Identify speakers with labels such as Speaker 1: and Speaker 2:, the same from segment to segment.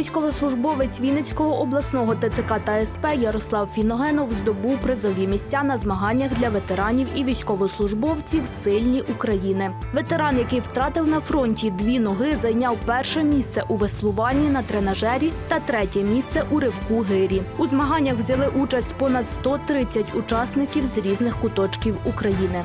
Speaker 1: Військовослужбовець Вінницького обласного ТЦК та СП Ярослав Фіногенов здобув призові місця на змаганнях для ветеранів і військовослужбовців Сильні України. Ветеран, який втратив на фронті дві ноги, зайняв перше місце у веслуванні на тренажері та третє місце у ривку гирі. У змаганнях взяли участь понад 130 учасників з різних куточків України.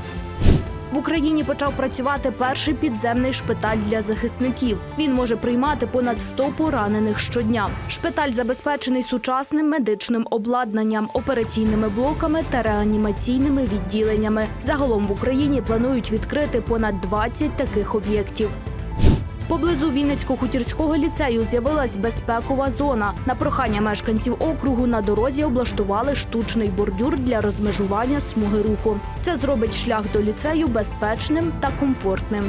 Speaker 1: В Україні почав працювати перший підземний шпиталь для захисників. Він може приймати понад 100 поранених щодня. Шпиталь забезпечений сучасним медичним обладнанням, операційними блоками та реанімаційними відділеннями. Загалом в Україні планують відкрити понад 20 таких об'єктів. Поблизу Вінницько-хутірського ліцею з'явилась безпекова зона. На прохання мешканців округу на дорозі облаштували штучний бордюр для розмежування смуги руху. Це зробить шлях до ліцею безпечним та комфортним.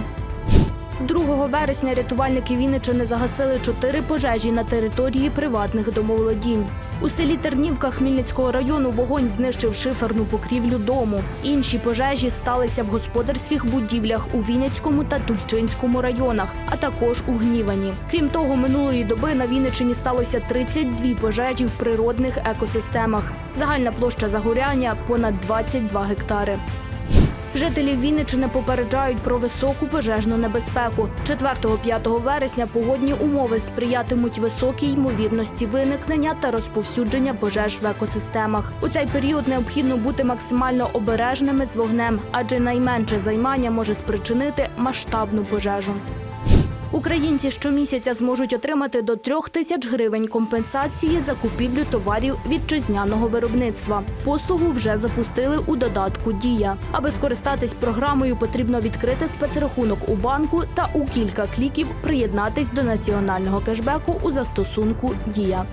Speaker 1: 2 вересня рятувальники Вінничини загасили чотири пожежі на території приватних домоволодінь. У селі Тернівка Хмельницького району вогонь знищив шиферну покрівлю дому. Інші пожежі сталися в господарських будівлях у Вінницькому та Тульчинському районах, а також у Гнівані. Крім того, минулої доби на Вінниччині сталося 32 пожежі в природних екосистемах. Загальна площа загоряння понад 22 гектари. Жителів Вінниччини попереджають про високу пожежну небезпеку. 4-5 вересня погодні умови сприятимуть високій ймовірності виникнення та розповсюдження пожеж в екосистемах. У цей період необхідно бути максимально обережними з вогнем, адже найменше займання може спричинити масштабну пожежу. Українці щомісяця зможуть отримати до трьох тисяч гривень компенсації за купівлю товарів вітчизняного виробництва. Послугу вже запустили у додатку Дія. Аби скористатись програмою, потрібно відкрити спецрахунок у банку та у кілька кліків приєднатись до національного кешбеку у застосунку Дія.